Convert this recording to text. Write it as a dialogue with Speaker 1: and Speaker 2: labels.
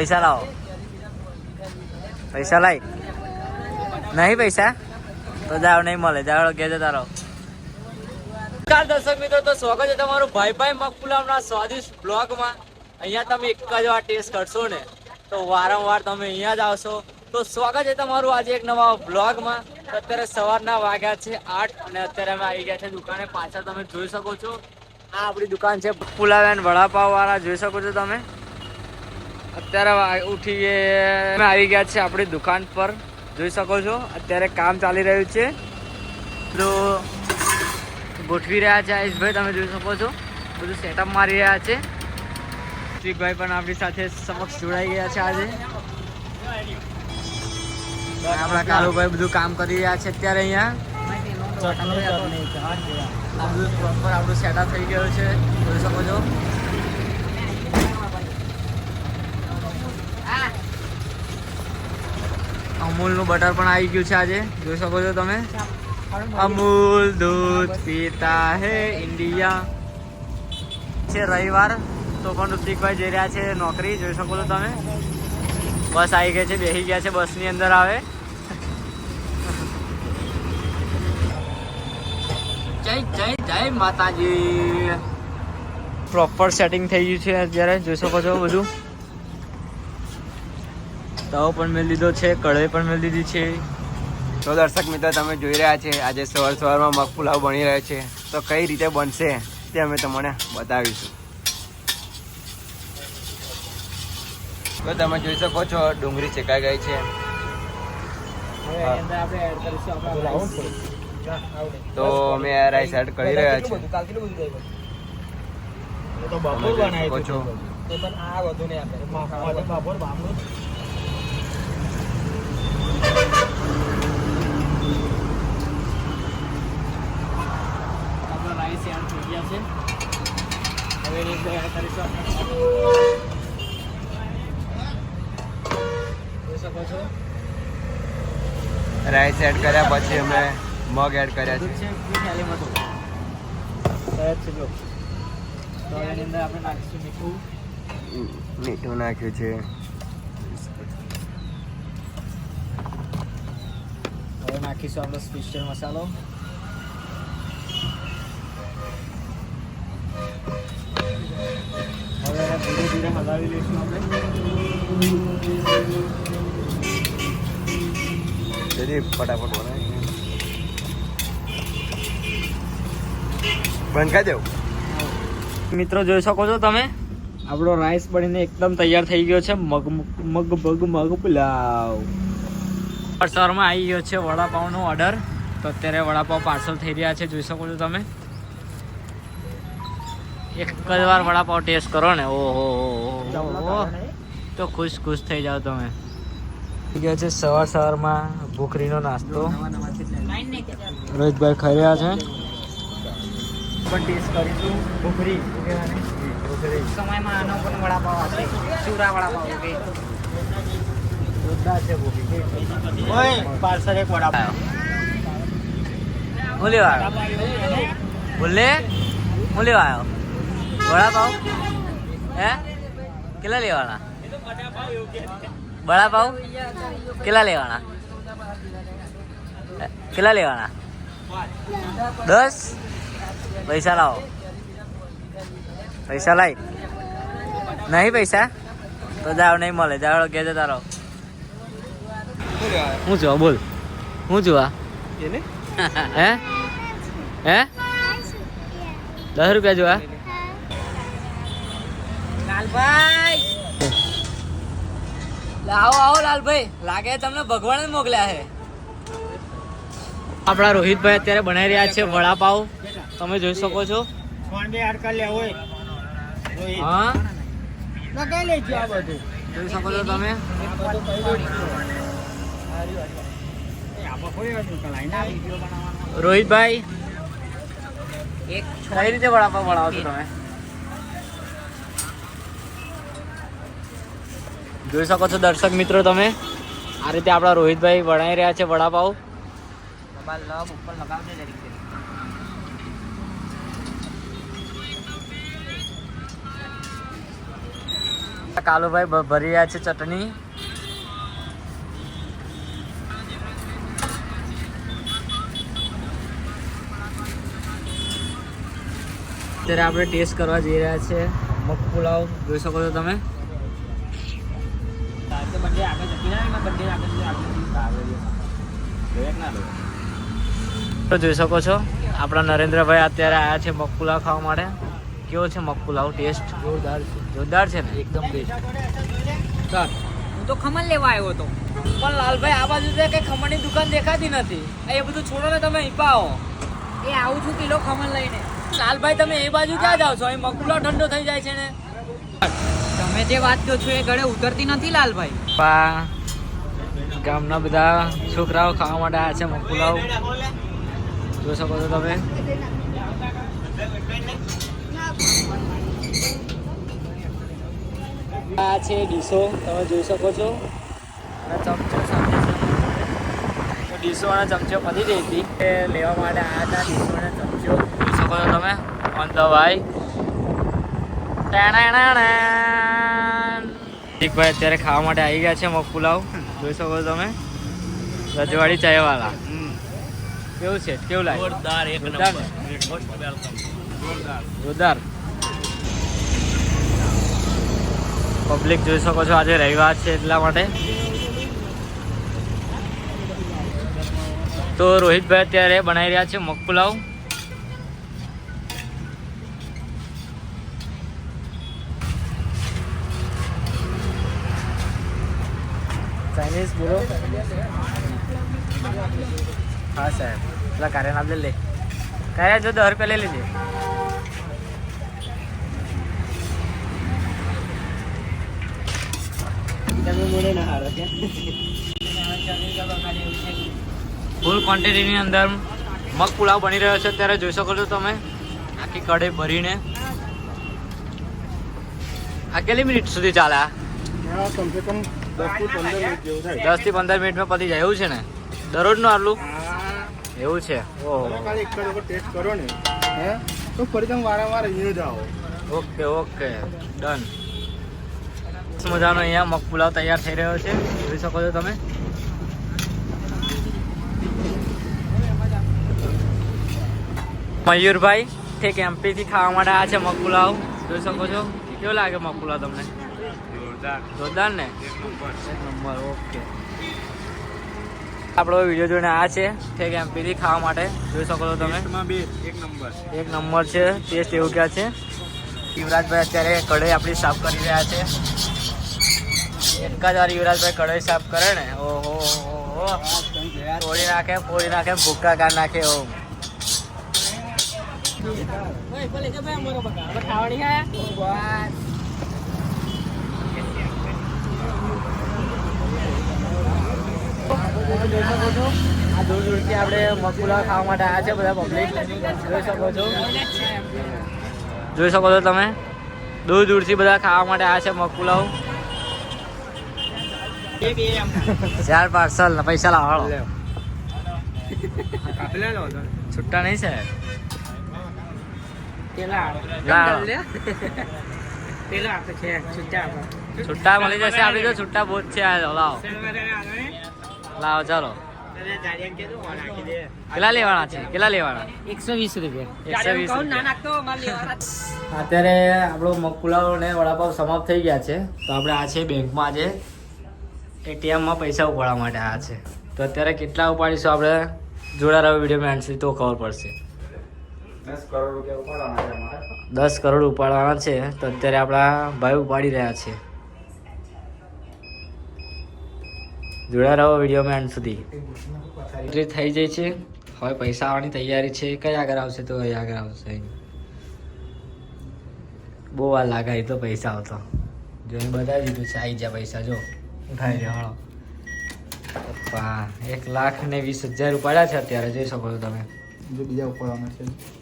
Speaker 1: પૈસા લાવો. પૈસા લાઈ નહીં પૈસા? તો જાવ નહીં મળે. જાવ કે જતા રહો. નમસ્કાર દર્શક મિત્રો, તો સ્વાગત છે તમારું ભાઈ ભાઈ મગપુલાવના સ્વાદિષ્ટ બ્લોગમાં. અહીંયા તમે એક જ વાર ટેસ્ટ કરશો ને, તો વારંવાર તમે અહીંયા જ આવશો. તો સ્વાગત છે તમારું આજે એક નવા બ્લોગમાં. અત્યારે સવારના વાગ્યા છે આઠ અને અત્યારે અમે આવી ગયા છે દુકાને. પાછળ તમે જોઈ શકો છો. આ આપણી દુકાન છે. પુલાવ એન્ડ વડાપાવ વાળા જોઈ શકો છો તમે? અત્યારે ઉઠીએ અમે આવી ગયા છે આપણી દુકાન પર. જોઈ શકો છો અત્યારે કામ ચાલી રહ્યું છે. તો ગોઠવી રહ્યા છે આયુષભાઈ તમે જોઈ શકો છો. બધું સેટઅપ મારી રહ્યા છે. ઋત્વિકભાઈ પણ આપણી સાથે સમક્ષ જોડાઈ ગયા છે આજે. આપણા કાલુભાઈ બધું કામ કરી રહ્યા છે અત્યારે અહીંયા. આ બધું પ્રોપર આપણું સેટઅપ થઈ ગયું છે. જોઈ શકો છો. અમૂલનું બટર પણ આવી ગયું છે આજે. જોઈ શકો છો તમે? અમૂલ દૂધ પીતા હે ઇન્ડિયા. છે રવિવાર, તો પણ ઋતિકભાઈ જઈ રહ્યા છે નોકરી, જોઈ શકો છો તમે? બસ આવી ગઈ છે, બેસી ગયા છે બસની અંદર આવે જય જય જય માતાજી. પ્રોપર સેટિંગ થઈ ગયું છે અત્યારે, જોઈ શકો છો બધું. તવો પણ મેં લીધો છે કઢાઈ પણ મેં લીધી છે.
Speaker 2: તો દર્શક મિત્રો તમે જોઈ રહ્યા છે આજે સવાર સવારમાં મગ પુલાવ બની રહ્યો છે. તો કઈ રીતે બનશે તે અમે તમને બતાવીશું. તો તમે જોઈ શકો છો ડુંગળી શેકાઈ ગઈ છે. તો અમે આ રાઈસ એડ કરી રહ્યા છીએ. તો જોઈ બનાવી છો
Speaker 1: આપણા રાઈસ એડ થઈ ગયા છે. હવે કરીશું જોઈ શકો છો?
Speaker 2: રાઈસ એડ કર્યા પછી અમે મગ એડ કર્યા છે.
Speaker 1: છે થાળીમાં તો છે જો. તો એની અંદર આપણે નાખીશું મીઠું.
Speaker 2: મીઠું નાખ્યું છે.
Speaker 1: હવે નાખીશું આપણો સ્પેશિયલ મસાલો. ધીરે હલાવી લઈશું આપણે
Speaker 2: ફટાફટ બનાવી
Speaker 1: મિત્રો, જોઈ શકો છો તમે? આપણો રાઈસ બનીને એકદમ તૈયાર થઈ ગયો છે. મગ મગ બગ મગ પુલાવ. સરમાં આવી ગયો છે વડાપાવનો ઓર્ડર તો અત્યારે વડાપાવ પાર્સલ થઈ રહ્યા છે. જોઈ શકો છો તમે? એક જ વાર વડાપાવ ટેસ્ટ કરો ને. ઓહો તો ખુશ ખુશ થઈ જાઓ તમે. થઈ ગયો છે સવાર સવારમાં ભૂખરીનો નાસ્તો. રોહિતભાઈ ખાઈ રહ્યા છે? પણ ટેસ્ટ કરીશું. ભૂખરી. ભૂખરી.
Speaker 3: સમયમાં આનો પણ વડાપાવ હશે. ચૂરા વડાપાવ કે
Speaker 1: જોરદાર છે ભૂખરી.
Speaker 3: પાર્સલ એક વડાપાવ.
Speaker 1: લેવા આવ્યો? બોલે આવ્યો? વડાપાવ હે? કેટલા લેવાના? વડાપાવ કેટલા લેવાના? કેટલા લેવાના? દસ? પૈસા લાવો. પૈસા લાવી નહીં પૈસા? તો જાવ નહીં મળે. જાવ કે જતા રહો. હું જોવા બોલ. હું જોવા હે. હે? દસ રૂપિયા જોવા લાલભાઈ આવો આવો લાલભાઈ. લાગે તમને ભગવાન જ મોકલ્યા છે. આપણા રોહિતભાઈ અત્યારે બનાવી રહ્યા છે વડાપાવ. તમે જોઈ શકો છો. હા? જોઈ શકો છો તમે. રોહિતભાઈ
Speaker 3: એક
Speaker 1: કઈ રીતે વડાપાવ બનાવો છો તમે? જોઈ શકો છો દર્શક મિત્રો તમે. આ રીતે આપણા રોહિતભાઈ વણાઈ રહ્યા છે
Speaker 3: જરીક
Speaker 1: કાલુભાઈ ભરી રહ્યા છે ચટણી. અત્યારે આપણે ટેસ્ટ કરવા જઈ રહ્યા છે. મગ પુલાવ જોઈ શકો છો તમે.
Speaker 3: બંને આગળ જતી ના બંને આગળ આગળ
Speaker 1: તો જોઈ શકો છો આપણા નરેન્દ્રભાઈ અત્યારે આવ્યા છે મકુલા ખાવા માટે. કેવો છે મગ ટેસ્ટ? જોરદાર છે. જોરદાર છે ને? એકદમ બેસ્ટ
Speaker 3: હું તો ખમણ લેવા આવ્યો હતો.
Speaker 1: પણ લાલભાઈ આ બાજુ છે કે ખમણની દુકાન દેખાતી નથી. એ બધું છોડો ને તમે હિપાવો
Speaker 3: એ આવું છું કિલો ખમણ લઈને.
Speaker 1: લાલભાઈ તમે એ બાજુ ક્યાં જાઓ છો? અહીં મકુલા ઠંડો થઈ જાય છે ને.
Speaker 3: તમે જે વાત કહો છો એ ગળે ઉતરતી નથી લાલભાઈ.
Speaker 1: પા ગામના બધા છોકરાઓ ખાવા માટે આવ્યા છે મકુલાવ જોઈ શકો છો તમે. આ છે ડીશો, તમે જોઈ શકો છો. અને ચમચો સામે. તો અને ચમચો પતી રહી હતી. એ લેવા માટે આ હતા ડીશો અને ચમચો. જોઈ શકો છો તમે? ઓન ધ ભાઈ અત્યારે ખાવા માટે આવી ગયા છે મગ પુલાવ. જોઈ શકો તમે. રજવાડી ચાયવાલા. કેવું છે? કેવું લાગે? જોરદાર એક જોરદાર. પબ્લિક જોઈ શકો છો આજે રવિવાર છે એટલા માટે. તો રોહિતભાઈ અત્યારે બનાવી રહ્યા છે મગ પુલાવ. ચાઇનીઝ બોલો હા સાહેબ. પેલા કાર્ય નામ લે. કાર્ય જો દસ રૂપિયા લઈ લેજે. ફૂલ ક્વોન્ટિટીની અંદર મગ પુલાવ બની રહ્યો છે. ત્યારે જોઈ શકો છો તમે. આખી કઢાઈ ભરીને. આ કેટલી મિનિટ સુધી ચાલે
Speaker 4: કમસે કમ દસથી પંદર
Speaker 1: મિનિટમાં પતી જાય. એવું છે ને? દરરોજનું આટલું? એવું છે. ઓહો.
Speaker 4: ટેસ્ટ કરો ને. હે? તો ફરી તમે વારંવાર અહીંયા જ આવો.
Speaker 1: Okay okay. ડન. મજાનો અહીંયા મગ પુલાવ તૈયાર થઈ રહ્યો છે. જોઈ શકો છો તમે. મયુરભાઈ ઠીક એમપી થી ખાવા માટે આ છે મગ પુલાવ. જોઈ શકો છો. કેવો લાગે મગ પુલાવ તમને? જોરદાર. ને? એક નંબર. ઓકે. આપણો વીડિયો જોઈને આ છે ઠીક એમ થી ખાવા માટે. જોઈ શકો છો તમે.
Speaker 4: બે એક નંબર.
Speaker 1: એક નંબર છે ટેસ્ટ એવું ક્યાં છે? યુવરાજભાઈ અત્યારે કઢાઈ આપણી સાફ કરી રહ્યા છે. એક જ વાર યુવરાજભાઈ કઢાઈ સાફ કરે ને. ઓહો ઓહો તોડી નાખે ફોડી નાખે ભૂક્કા કાઢ નાખે ઓ આ દૂર દૂરથી આપણે મકુલા ખાવા માટે આવ્યા છે બધા પબ્લિક જોઈ શકો છો. જોઈ શકો છો તમે. દૂર દૂરથી બધા ખાવા માટે આવ્યા છે મગપુલાવ ચાર પાર્સલ પૈસા લાવાળો છુટ્ટા નહીં છે? છુટ્ટા મળી જશે આપડી તો છુટ્ટા બહુ જ છે આ લાવો. લાવો ચાલો. કેટલા લેવાના છે? કેટલા લેવાના?
Speaker 3: એકસો વીસ રૂપિયા.
Speaker 1: એકસો વીસ અત્યારે આપણો મગપુલાવ ને વડાપાવ સમાપ્ત થઈ ગયા છે. તો આપણે આ છે બેંકમાં આજે એટીએમમાં પૈસા ઉપાડવા માટે આ છે. તો અત્યારે કેટલા ઉપાડીશું આપણે? જોડા રહ્યો વીડિયો એન્ડ સુધી તો ખબર પડશે.
Speaker 4: દસ કરોડ રૂપિયા ઉપાડવાના છે અમારે.
Speaker 1: દસ કરોડ ઉપાડવાના છે. તો અત્યારે આપણા ભાઈ ઉપાડી રહ્યા છે. જોડા રહો વિડીયોમાં એન્ડ સુધી. એન્ટ્રી થઈ જાય છે. હવે પૈસા આવવાની તૈયારી છે. કઈ આગળ આવશે તો કઈ આગળ આવશે. બહુ વાર લાગે એ તો પૈસા આવતો. જો એ બતાવી દીધું છે આવી ગયા પૈસા જો. ઉઠાવી પપ્પા એક લાખ ને વીસ હજાર ઉપાડ્યા છે અત્યારે જોઈ શકો છો તમે.
Speaker 4: બીજા ઉપાડવાના છે.